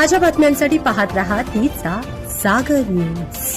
ताज्या बातम्यांसाठी पाहत राहा तिचा सागर न्यूज.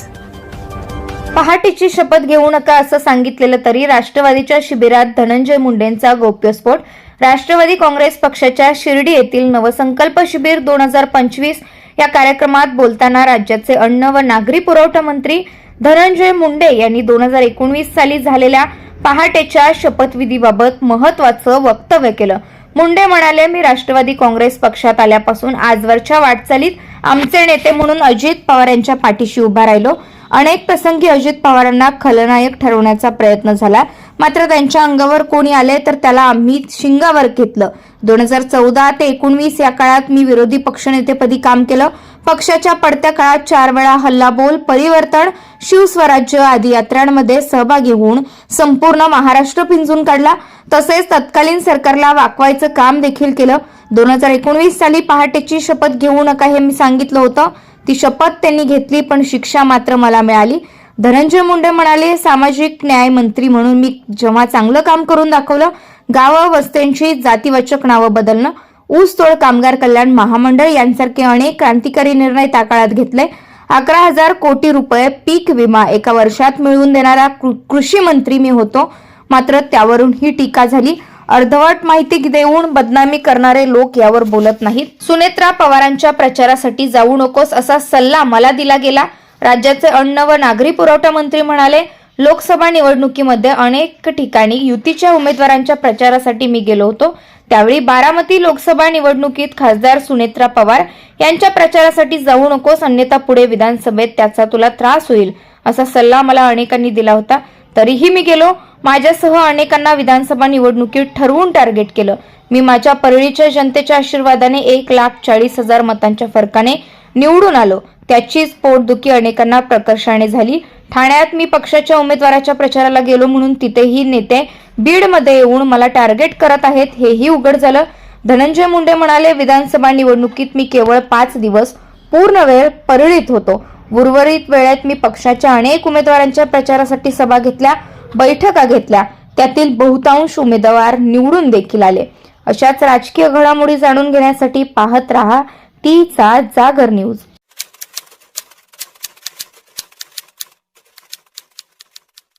पहाटेची शपथ घेऊ नका असं सांगितलेलं तरी राष्ट्रवादीच्या शिबिरात धनंजय मुंडेंचा गोप्यस्फोट. राष्ट्रवादी काँग्रेस पक्षाच्या शिर्डी येथील नवसंकल्प शिबिर दोन हजार पंचवीस या कार्यक्रमात बोलताना राज्याचे अन्न व नागरी पुरवठा मंत्री धनंजय मुंडे यांनी दोन हजार एकोणवीस साली झालेल्या पहाटेच्या शपथविधीबाबत महत्वाचं वक्तव्य केलं. मुंडे म्हणाले मी राष्ट्रवादी काँग्रेस पक्षात आल्यापासून आजवरच्या वाटचालीत आमचे नेते म्हणून अजित पवार यांच्या पाठीशी उभा राहिलो. अनेक प्रसंगी अजित पवारांना खलनायक ठरवण्याचा प्रयत्न झाला. मात्र त्यांच्या अंगावर कोणी आले तर त्याला आम्ही शिंगावर घेतलं. दोन हजार चौदा ते एकोणवीस या काळात मी विरोधी पक्षनेतेपदी काम केलं. पक्षाच्या पडत्या काळात चार वेळा हल्लाबोल परिवर्तन शिवस्वराज्य आदी यात्रांमध्ये सहभागी होऊन संपूर्ण महाराष्ट्र पिंजून काढला. तसेच तत्कालीन सरकारला वाकवायचं काम देखील केलं. दोन हजार एकोणवीस साली पहाटेची शपथ घेऊ नका हे मी सांगितलं होतं. ती शपथ त्यांनी घेतली पण शिक्षा मात्र मला मिळाली. धनंजय मुंडे म्हणाले सामाजिक न्याय मंत्री म्हणून मी जेव्हा चांगलं काम करून दाखवलं गावं वस्त्यांची जातीवाचक नावं बदलणं ऊसतोड कामगार कल्याण महामंडळ यांसारखे अनेक क्रांतिकारी निर्णय त्या काळात घेतले. अकरा हजार कोटी रुपये पीक विमा एका वर्षात मिळवून देणारा कृ- कृषी मंत्री मी होतो. मात्र त्यावरून ही टीका झाली. अर्धवट माहिती देऊन बदनामी करणारे लोक यावर बोलत नाहीत. सुनेत्रा पवारांच्या प्रचारासाठी जाऊ नकोस असा सल्ला मला दिला गेला. राज्याचे अन्न व नागरी पुरवठा मंत्री म्हणाले लोकसभा निवडणुकीमध्ये अनेक ठिकाणी युतीच्या उमेदवारांच्या प्रचारासाठी मी गेलो होतो. त्यावेळी बारामती लोकसभा निवडणुकीत खासदार सुनेत्रा पवार यांच्या प्रचारासाठी जाऊ नकोस अन्यथा पुढे विधानसभेत त्याचा तुला त्रास होईल असा सल्ला मला अनेकांनी दिला होता. तरीही मी गेलो. माझ्यासह अनेकांना विधानसभा निवडणुकीत ठरवून टार्गेट केलं. मी माझ्या परळीच्या जनतेच्या आशीर्वादाने एक लाख चाळीस हजार मतांच्या फरकाने निवडून आलो. त्याचीच पोटदुखी अनेकांना प्रकर्षाने झाली. ठाण्यात मी पक्षाच्या उमेदवाराच्या प्रचाराला गेलो म्हणून तिथेही नेते बीडमध्ये येऊन मला टार्गेट करत आहेत हेही उघड झालं. धनंजय मुंडे म्हणाले विधानसभा निवडणुकीत मी केवळ पाच दिवस पूर्ण वेळ परळीत होतो. उर्वरित वेळेत मी पक्षाच्या अनेक उमेदवारांच्या प्रचारासाठी सभा घेतल्या. बैठका घेतल्या. त्यातील बहुतांश उमेदवार निवडून देखील आले. अशाच राजकीय घडामोडी जाणून घेण्यासाठी पाहत रहा. तीचा जागर न्यूज.